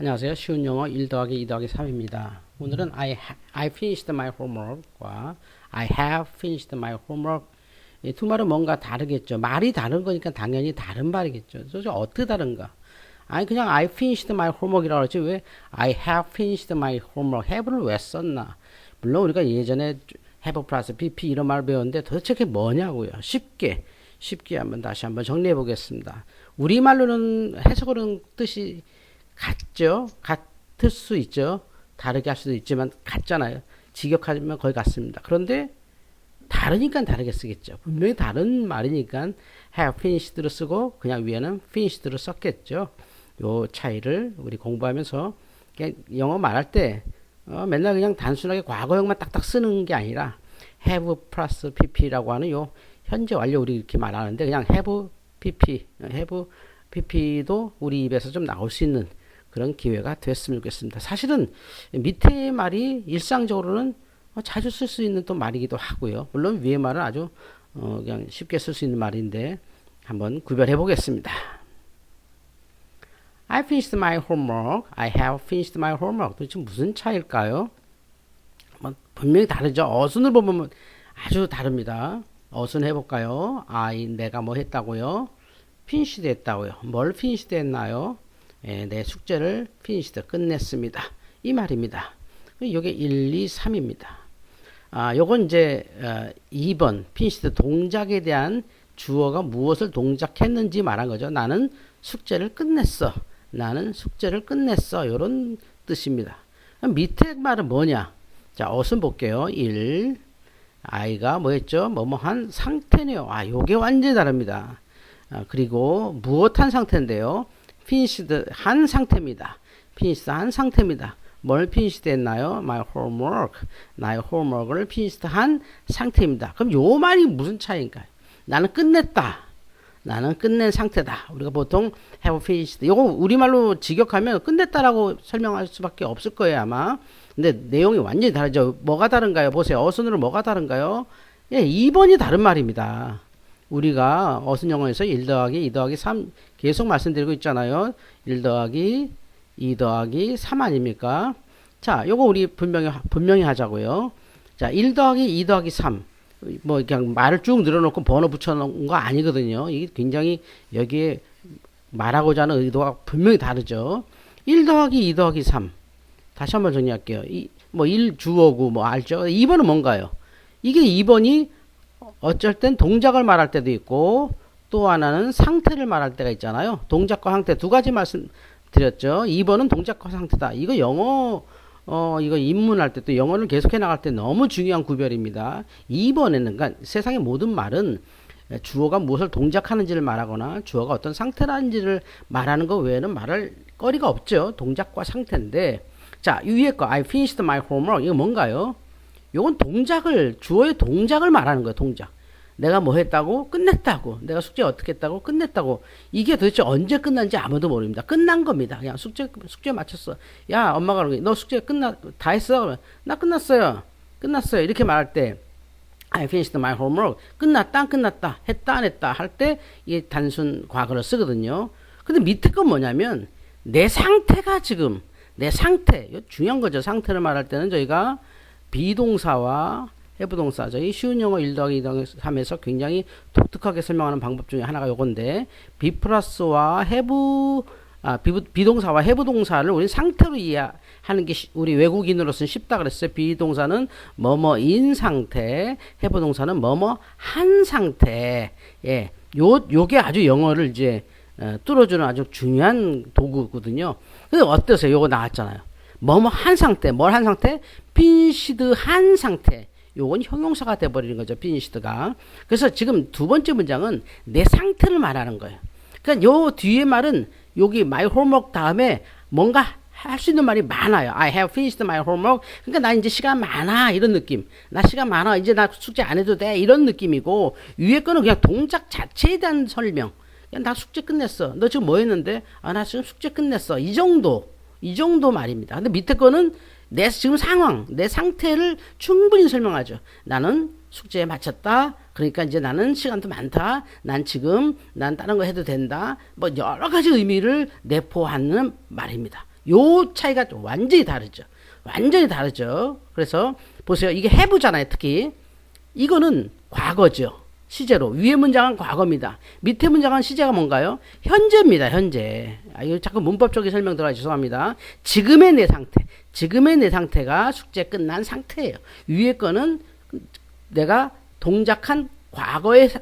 안녕하세요. 쉬운 영어 1 더하기 2 더하기 3입니다. 오늘은 I, I finished my homework과 I have finished my homework 이 두 말은 뭔가 다르겠죠. 말이 다른 거니까 당연히 다른 말이겠죠. 그래서 어떻게 다른가? 아니 그냥 I finished my homework이라고 그러지 왜 I have finished my homework have를 왜 썼나? 물론 우리가 예전에 have 플러스 pp 이런 말 배웠는데 도대체 그게 뭐냐고요. 쉽게 쉽게 한번 다시 한번 정리해 보겠습니다. 우리말로는 해석으로는 뜻이 같죠. 같을 수 있죠. 다르게 할 수도 있지만 같잖아요. 직역하면 거의 같습니다. 그런데 다르니까 다르게 쓰겠죠. 분명히 다른 말이니까 have finished로 쓰고 그냥 위에는 finished로 썼겠죠. 요 차이를 우리 공부하면서 영어 말할 때 어, 맨날 그냥 단순하게 과거형만 딱딱 쓰는 게 아니라 have 플러스 pp라고 하는 요 현재 완료 우리 이렇게 말하는데 그냥 have pp, have pp도 우리 입에서 좀 나올 수 있는 그런 기회가 됐으면 좋겠습니다. 사실은 밑에 말이 일상적으로는 어, 자주 쓸 수 있는 또 말이기도 하고요. 물론 위에 말은 아주 어, 그냥 쉽게 쓸 수 있는 말인데 한번 구별해 보겠습니다. I finished my homework. I have finished my homework. 도대체 무슨 차일까요? 뭐 분명히 다르죠. 어순을 보면 아주 다릅니다. 어순 해볼까요? I 내가 뭐 했다고요? finished 했다고요. 뭘 finished 했나요? 예, 내 숙제를 finished 끝냈습니다. 이 말입니다. 요게 1, 2, 3입니다. 아, 요건 이제 어, 2번 finished 동작에 대한 주어가 무엇을 동작했는지 말한 거죠. 나는 숙제를 끝냈어. 나는 숙제를 끝냈어. 요런 뜻입니다. 밑에 말은 뭐냐? 자, 어순 볼게요. 1. 아이가 뭐 했죠? 뭐뭐 한 상태네요. 아, 요게 완전히 다릅니다. 아, 그리고 무엇한 상태인데요. Finished 한 상태입니다. finished 한 상태입니다. 뭘 finished 했나요? My homework. 나의 homework을 finished 한 상태입니다. 그럼 요 말이 무슨 차이인가요? 나는 끝냈다. 나는 끝낸 상태다. 우리가 보통 have finished. 요거 우리말로 직역하면 끝냈다라고 설명할 수밖에 없을 거예요, 아마. 근데 내용이 완전히 다르죠. 뭐가 다른가요? 보세요. 어순으로 뭐가 다른가요? 예, 2번이 다른 말입니다. 우리가 어순 영어에서 1 더하기 2 더하기 3 계속 말씀드리고 있잖아요. 1 더하기 2 더하기 3 아닙니까? 자, 요거 우리 분명히 분명히 하자고요. 자, 1 더하기 2 더하기 3. 뭐 그냥 말을 쭉 늘어놓고 번호 붙여놓은 거 아니거든요. 이게 굉장히 여기에 말하고자 하는 의도가 분명히 다르죠. 1 더하기 2 더하기 3. 다시 한번 정리할게요. 이, 뭐 1 주어고 뭐 알죠? 2번은 뭔가요? 이게 2번이 어쩔 땐 동작을 말할 때도 있고 또 하나는 상태를 말할 때가 있잖아요. 동작과 상태 두 가지 말씀드렸죠. 2번은 동작과 상태다. 이거 영어 어 이거 입문할 때 또 영어를 계속해 나갈 때 너무 중요한 구별입니다. 2번에는 그러니까 세상의 모든 말은 주어가 무엇을 동작하는지를 말하거나 주어가 어떤 상태라는지를 말하는 것 외에는 말할 거리가 없죠. 동작과 상태인데 자, 이 위에 거 I finished my homework 이거 뭔가요? 요건 동작을 주어의 동작을 말하는 거예요. 동작. 내가 뭐 했다고 끝냈다고 내가 숙제 어떻게 했다고 끝냈다고 이게 도대체 언제 끝난지 아무도 모릅니다. 끝난 겁니다. 그냥 숙제 숙제 마쳤어. 야 엄마가 그러는 너 숙제 끝나 다 했어? 그러면 나 끝났어요. 끝났어요. 이렇게 말할 때 I finished my homework. 끝났다, 안 끝났다, 했다, 안 했다 할 때 이 단순 과거를 쓰거든요. 근데 밑에 건 뭐냐면 내 상태가 지금 내 상태, 중요한 거죠. 상태를 말할 때는 저희가 비동사와 해부동사, 저희 쉬운 영어 1 더하기 2 더하기 3에서 굉장히 독특하게 설명하는 방법 중에 하나가 요건데 비 플러스와 해부 아, 비, 비동사와 해부동사를 우리 상태로 이해하는 게 시- 우리 외국인으로서는 쉽다 그랬어요. 비동사는 뭐뭐인 상태, 해부동사는 뭐뭐 한 상태. 예, 요 요게 아주 영어를 이제 어, 뚫어주는 아주 중요한 도구거든요. 근데 어떠세요? 요거 나왔잖아요. 뭐뭐 한 상태, 뭘 한 상태? 빈시드 한 상태. 요건 형용사가 돼버리는 거죠. 빈시드가. 그래서 지금 두 번째 문장은 내 상태를 말하는 거예요. 그러니까 요 뒤에 말은 여기 my homework 다음에 뭔가 할 수 있는 말이 많아요. I have finished my homework. 그러니까 나 이제 시간 많아 이런 느낌. 나 시간 많아 이제 나 숙제 안 해도 돼 이런 느낌이고 위에 거는 그냥 동작 자체에 대한 설명. 야, 나 숙제 끝냈어. 너 지금 뭐 했는데? 아, 나 지금 숙제 끝냈어. 이 정도. 이 정도 말입니다. 근데 밑에 거는 내 지금 상황, 내 상태를 충분히 설명하죠. 나는 숙제에 마쳤다. 그러니까 이제 나는 시간도 많다. 난 지금 난 다른 거 해도 된다. 뭐 여러 가지 의미를 내포하는 말입니다. 요 차이가 완전히 다르죠. 완전히 다르죠. 그래서 보세요. 이게 해부잖아요. 특히 이거는 과거죠. 시제로 위에 문장은 과거입니다. 밑에 문장은 시제가 뭔가요? 현재입니다. 현재. 아, 이거 자꾸 문법적인 설명 들어가 죄송합니다. 지금의 내 상태. 지금의 내 상태가 숙제 끝난 상태예요. 위에 거는 내가 동작한 과거의 사-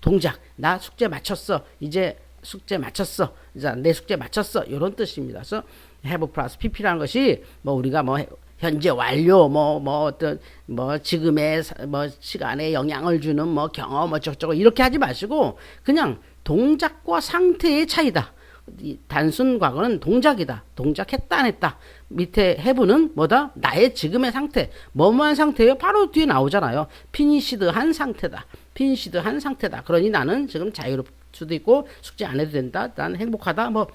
동작. 나 숙제 마쳤어. 이제 숙제 마쳤어. 이제 내 숙제 마쳤어. 이런 뜻입니다. 그래서 have 플러스 pp라는 것이 뭐 우리가 뭐 해- 현재 완료 뭐뭐 어떤 뭐 지금의 사- 뭐 시간에 영향을 주는 뭐 경험 어쩌고저쩌고 이렇게 하지 마시고 그냥 동작과 상태의 차이다. 이 단순 과거는 동작이다. 동작했다 안 했다. 밑에 해부는 뭐다? 나의 지금의 상태. 뭐뭐한 상태예요? 바로 뒤에 나오잖아요. 피니시드한 상태다. 피니시드한 상태다. 그러니 나는 지금 자유로울 수도 있고 숙제 안 해도 된다. 난 행복하다. 뭐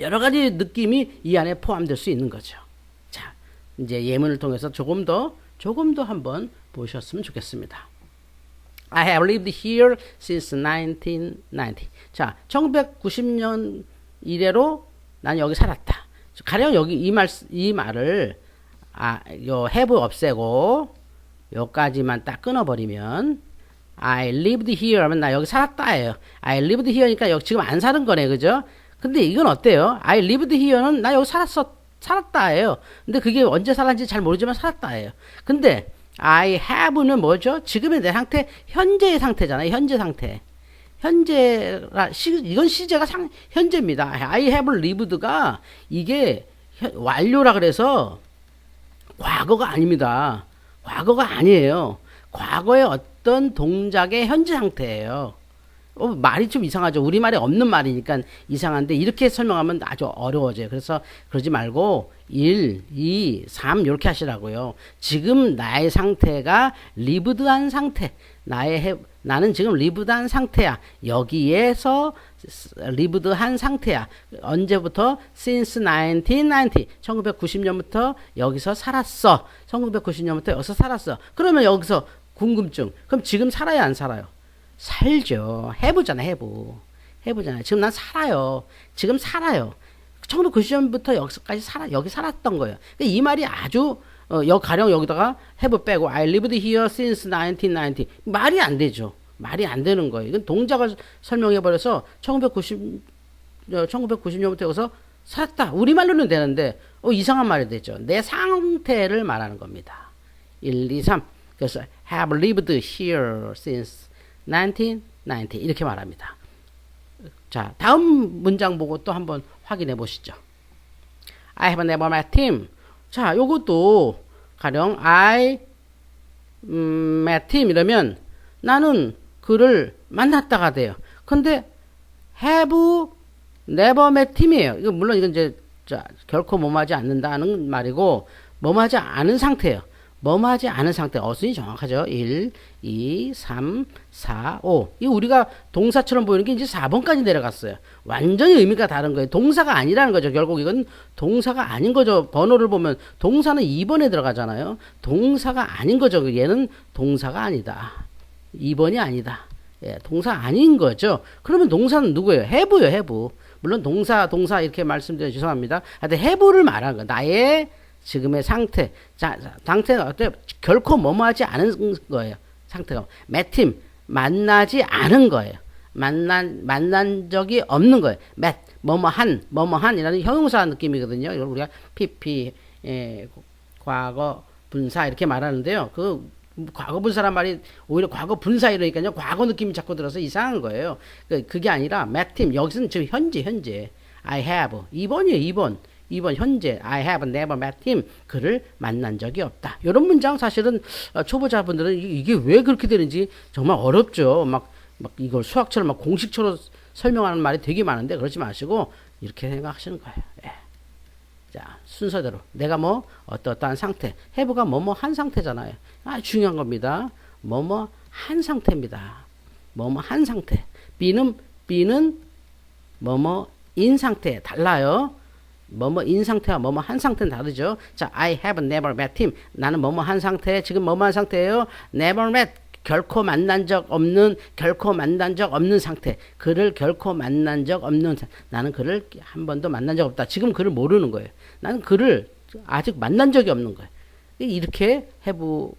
여러 가지 느낌이 이 안에 포함될 수 있는 거죠. 자, 이제 예문을 통해서 조금 더 조금 더 한번 보셨으면 좋겠습니다. I have lived here since 1990. 자, 1990년 이래로 난 여기 살았다. 가령 여기 이 말, 이 말을, 아, 요 have 없애고, 요까지만 딱 끊어버리면, I lived here 하면 나 여기 살았다예요. I lived here니까 여기 지금 안 사는 거네, 그죠? 근데 이건 어때요? I lived here는 나 여기 살았어, 살았다예요. 근데 그게 언제 살았는지 잘 모르지만 살았다예요. 근데 I have는 뭐죠? 지금의 내 상태, 현재의 상태잖아요. 현재 상태. 현재라 시, 이건 시제가 상, 현재입니다. I have lived가 이게 현- 완료라 그래서 과거가 아닙니다. 과거가 아니에요. 과거의 어떤 동작의 현재 상태예요. 어, 말이 좀 이상하죠. 우리말에 없는 말이니까 이상한데 이렇게 설명하면 아주 어려워져요. 그래서 그러지 말고 1, 2, 3 이렇게 하시라고요. 지금 나의 상태가 리브드한 상태. 나의 해, 나는 지금 리브드한 상태야. 여기에서 리브드한 상태야. 언제부터? since 1990. 1990년부터 여기서 살았어. 1990년부터 여기서 살았어. 그러면 여기서 궁금증. 그럼 지금 살아야 안 살아요? 살죠. 해보잖아, 해보. 해보잖아요. 지금 난 살아요. 지금 살아요. 1990년부터 여기까지 살아, 여기 살았던 거예요. 근데 이 말이 아주, 어, 여, 가령 여기다가 have 빼고, I lived here since 1990. 말이 안 되죠. 말이 안 되는 거예요. 이건 동작을 설명해버려서 1990, 어, 1990년부터 여기서 살았다. 우리말로는 되는데, 어, 이상한 말이 되죠. 내 상태를 말하는 겁니다. 1, 2, 3. 그래서 have lived here since 1990 이렇게 말합니다. 자, 다음 문장 보고 또 한번 확인해 보시죠. I have never met him. 자, 요것도 가령 I 음, met him 이러면 나는 그를 만났다가 돼요. 근데 have never met him이에요. 이거 물론 이건 이제 자, 결코 뭐하지 않는다는 말이고 뭐하지 않은 상태예요. 뭐하지 않은 상태. 어순이 정확하죠. 1, 2, 3, 4, 5. 이 우리가 동사처럼 보이는 게 이제 4번까지 내려갔어요. 완전히 의미가 다른 거예요. 동사가 아니라는 거죠. 결국 이건 동사가 아닌 거죠. 번호를 보면 동사는 2번에 들어가잖아요. 동사가 아닌 거죠. 얘는 동사가 아니다. 2번이 아니다. 예, 동사 아닌 거죠. 그러면 동사는 누구예요? 해부요, 해부. 물론 동사, 동사 이렇게 말씀드려 죄송합니다. 하여튼 해부를 말하는 거. 나의 지금의 상태. 자, 자, 상태가 어때요? 결코 뭐뭐하지 않은 거예요. 상태가. 매팀, 만나지 않은 거예요. 만난, 만난 적이 없는 거예요. 맷, 뭐뭐한, 뭐뭐한이라는 형용사 느낌이거든요. 이걸 우리가 PP, 예, 과거, 분사 이렇게 말하는데요. 그 과거 분사란 말이 오히려 과거 분사 이러니까요. 과거 느낌이 자꾸 들어서 이상한 거예요. 그, 그게 아니라 매팀 여기서는 지금 현재 현재 I have 2번이에요. 2번. 2번 현재 I have never met him 그를 만난 적이 없다. 이런 문장 사실은 어, 초보자분들은 이- 이게 왜 그렇게 되는지 정말 어렵죠. 막, 막 이걸 수학처럼 막 공식처럼 설명하는 말이 되게 많은데 그러지 마시고 이렇게 생각하시는 거예요. 예. 자, 순서대로. 내가 뭐, 어떠어떠한 상태. 해부가 뭐뭐 한 상태잖아요. 아, 중요한 겁니다. 뭐뭐 한 상태입니다. 뭐뭐 한 상태. B는, B는 뭐뭐 인 상태. 달라요. 뭐뭐 인 상태와 뭐뭐 한 상태는 다르죠. 자, I have never met him. 나는 뭐뭐 한 상태. 지금 뭐뭐 한 상태예요. never met. 결코 만난 적 없는 결코 만난 적 없는 상태. 그를 결코 만난 적 없는 사- 나는 그를 한 번도 만난 적 없다. 지금 그를 모르는 거예요. 나는 그를 아직 만난 적이 없는 거예요. 이렇게 have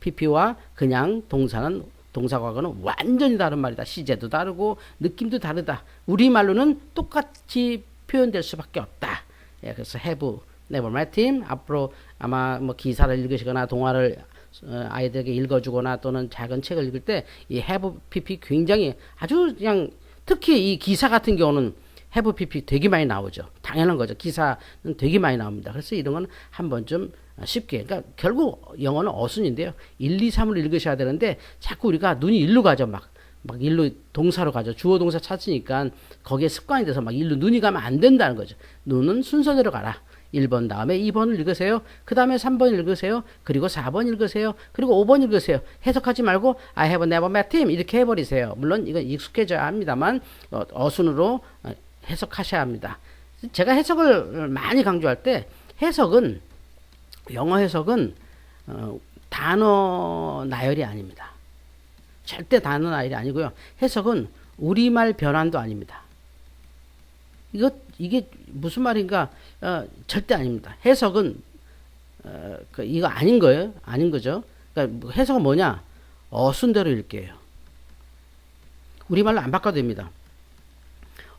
pp와 그냥 동사는 동사과거는 완전히 다른 말이다. 시제도 다르고 느낌도 다르다. 우리말로는 똑같이 표현될 수밖에 없다. 예, 그래서 have never met him 앞으로 아마 뭐 기사를 읽으시거나 동화를 어, 아이들에게 읽어주거나 또는 작은 책을 읽을 때 이 have pp 굉장히 아주 그냥 특히 이 기사 같은 경우는 have pp 되게 많이 나오죠. 당연한 거죠. 기사는 되게 많이 나옵니다. 그래서 이런 건 한 번좀 쉽게 그러니까 결국 영어는 어순인데요. 1, 2, 3을 읽으셔야 되는데 자꾸 우리가 눈이 일로 가죠. 막 막 일로 동사로 가죠. 주어 동사 찾으니까 거기에 습관이 돼서 막 일로 눈이 가면 안 된다는 거죠. 눈은 순서대로 가라. 1번 다음에 2번을 읽으세요. 그 다음에 3번 읽으세요. 그리고 4번 읽으세요. 그리고 5번 읽으세요. 해석하지 말고 I have never met him 이렇게 해버리세요. 물론 이건 익숙해져야 합니다만 어, 어순으로 어, 해석하셔야 합니다. 제가 해석을 많이 강조할 때 해석은 영어 해석은 어, 단어 나열이 아닙니다. 절대 단어 나열이 아니고요. 해석은 우리말 변환도 아닙니다. 이거 이게 무슨 말인가? 어, 절대 아닙니다. 해석은 어, 그 이거 아닌 거예요. 아닌 거죠. 그러니까 해석은 뭐냐? 어순대로 읽게요. 우리말로 안 바꿔도 됩니다.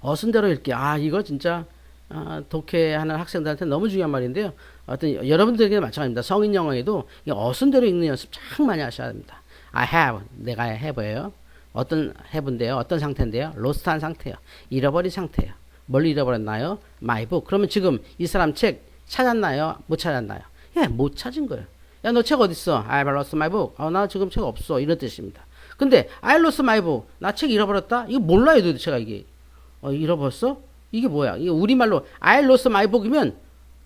어순대로 읽기. 아, 이거 진짜 아, 독해하는 학생들한테 너무 중요한 말인데요. 어떤 여러분들에게 마찬가지입니다. 성인 영어에도 이 어순대로 읽는 연습 참 많이 하셔야 됩니다. I have 내가 have예요. 어떤 have인데요. 어떤 상태인데요. lost한 상태요. 잃어버린 상태요. 뭘 잃어버렸나요? My book. 그러면 지금 이 사람 책 찾았나요? 못 찾았나요? 예, 못 찾은 거예요. 야, 너 책 어디 있어? I lost my book. 어, 나 지금 책 없어. 이런 뜻입니다. 근데 I lost my book. 나 책 잃어버렸다? 이거 몰라요, 도대체가 이게. 어, 잃어버렸어? 이게 뭐야? 이게 우리말로 I lost my book이면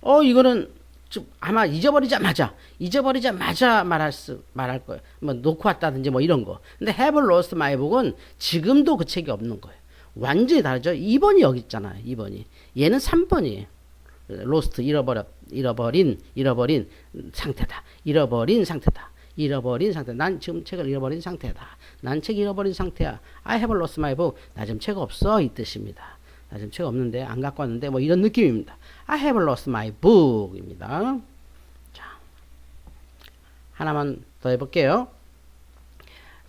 어, 이거는 좀 아마 잊어버리자마자 잊어버리자마자 말할 수 말할 거예요. 뭐 놓고 왔다든지 뭐 이런 거. 근데 have lost my book은 지금도 그 책이 없는 거예요. 완전히 다르죠. 2번이 여기 있잖아요. 2번이. 얘는 3번이에요. lost 잃어버렸 잃어버린 잃어버린 상태다. 잃어버린 상태다. 잃어버린 상태. 난 지금 책을 잃어버린 상태다. 난 책 잃어버린 상태야. I have lost my book. 나 지금 책 없어 이 뜻입니다. 나 지금 책 없는데 안 갖고 왔는데 뭐 이런 느낌입니다. I have lost my book입니다. 자, 하나만 더 해볼게요.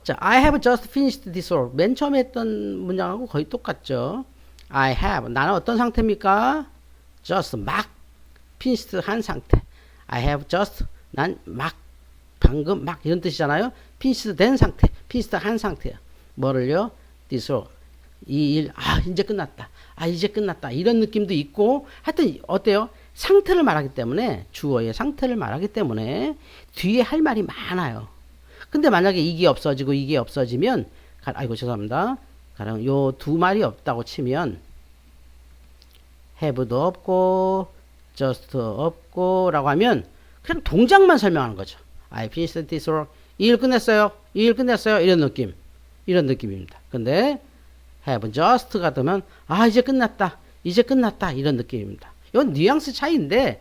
자, I have just finished this work. 맨 처음에 했던 문장하고 거의 똑같죠. I have. 나는 어떤 상태입니까? just 막 finished 한 상태. I have just 난 막 방금 막 이런 뜻이잖아요. finished 된 상태. finished 한 상태야. 뭐를요? this work. 이 일, 아, 이제 끝났다. 아, 이제 끝났다. 이런 느낌도 있고, 하여튼, 어때요? 상태를 말하기 때문에, 주어의 상태를 말하기 때문에, 뒤에 할 말이 많아요. 근데 만약에 이게 없어지고 이게 없어지면, 가, 아이고, 죄송합니다. 가령 요 두 말이 없다고 치면, have도 없고, just 없고, 라고 하면, 그냥 동작만 설명하는 거죠. I finished this work. 이 일 끝냈어요. 이 일 끝냈어요. 이런 느낌. 이런 느낌입니다. 근데, have just가 되면 아 이제 끝났다 이제 끝났다 이런 느낌입니다. 이건 뉘앙스 차이인데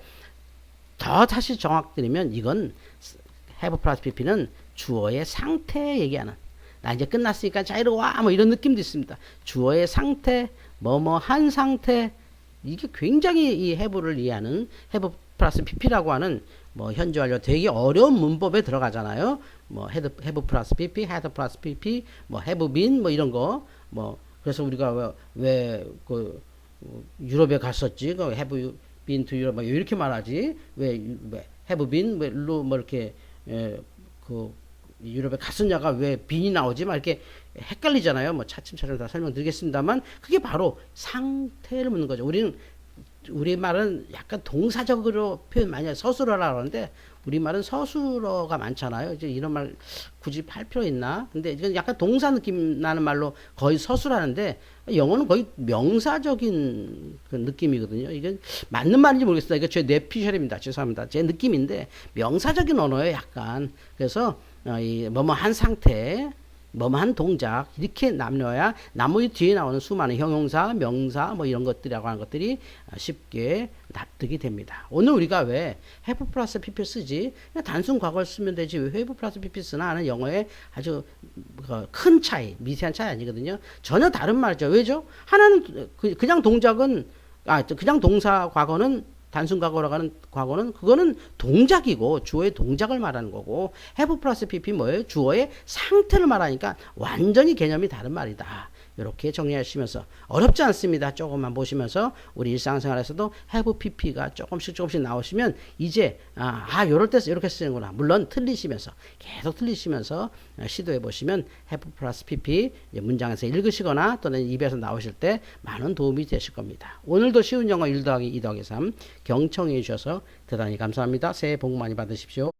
더 다시 정확드리면 이건 have 플러스 pp는 주어의 상태 얘기하는 나 이제 끝났으니까 자유로워 뭐 이런 느낌도 있습니다. 주어의 상태 뭐뭐 한 상태 이게 굉장히 이 have를 이해하는 have 플러스 pp라고 하는 뭐 현재 완료 되게 어려운 문법에 들어가잖아요. 뭐 have, have 플러스 pp, had 플러스 pp, 뭐 have been 뭐 이런 거 뭐 그래서 우리가 왜 그 유럽에 갔었지? 그 have been to Europe 뭐 이렇게 말하지? 왜, 왜 have been 왜로 뭐 이렇게 에, 그 유럽에 갔었냐가 왜 빈이 나오지? 막 이렇게 헷갈리잖아요. 뭐 차츰차츰 다 설명드리겠습니다만 그게 바로 상태를 묻는 거죠. 우리는 우리 말은 약간 동사적으로 표현 많이 해요. 서술어라 그러는데 우리 말은 서술어가 많잖아요. 이제 이런 말 굳이 할 필요 있나? 근데 이건 약간 동사 느낌 나는 말로 거의 서술하는데 영어는 거의 명사적인 그 느낌이거든요. 이게 맞는 말인지 모르겠어요. 이거 제 뇌피셜입니다. 죄송합니다. 제 느낌인데 명사적인 언어예요. 약간 그래서 어, 이 뭐뭐 한 상태 뭐만 동작 이렇게 남녀야 나머지 뒤에 나오는 수많은 형용사, 명사 뭐 이런 것들이라고 하는 것들이 쉽게 납득이 됩니다. 오늘 우리가 왜 have 플러스 pp 쓰지? 그냥 단순 과거를 쓰면 되지 왜 have 플러스 pp 쓰나 하는 영어의 아주 그큰 차이, 미세한 차이 아니거든요. 전혀 다른 말이죠. 왜죠? 하나는 그- 그냥 동작은 아 그냥 동사 과거는 단순 과거라고 하는 과거는 그거는 동작이고 주어의 동작을 말하는 거고 have 플러스 pp 뭐예요? 주어의 상태를 말하니까 완전히 개념이 다른 말이다. 이렇게 정리하시면서 어렵지 않습니다. 조금만 보시면서 우리 일상생활에서도 have pp가 조금씩 조금씩 나오시면 이제 아, 아 요럴 때 이렇게 쓰는구나. 물론 틀리시면서 계속 틀리시면서 어, 시도해 보시면 have 플러스 pp 문장에서 읽으시거나 또는 입에서 나오실 때 많은 도움이 되실 겁니다. 오늘도 쉬운 영어 1 더하기 2 더하기 3 경청해 주셔서 대단히 감사합니다. 새해 복 많이 받으십시오.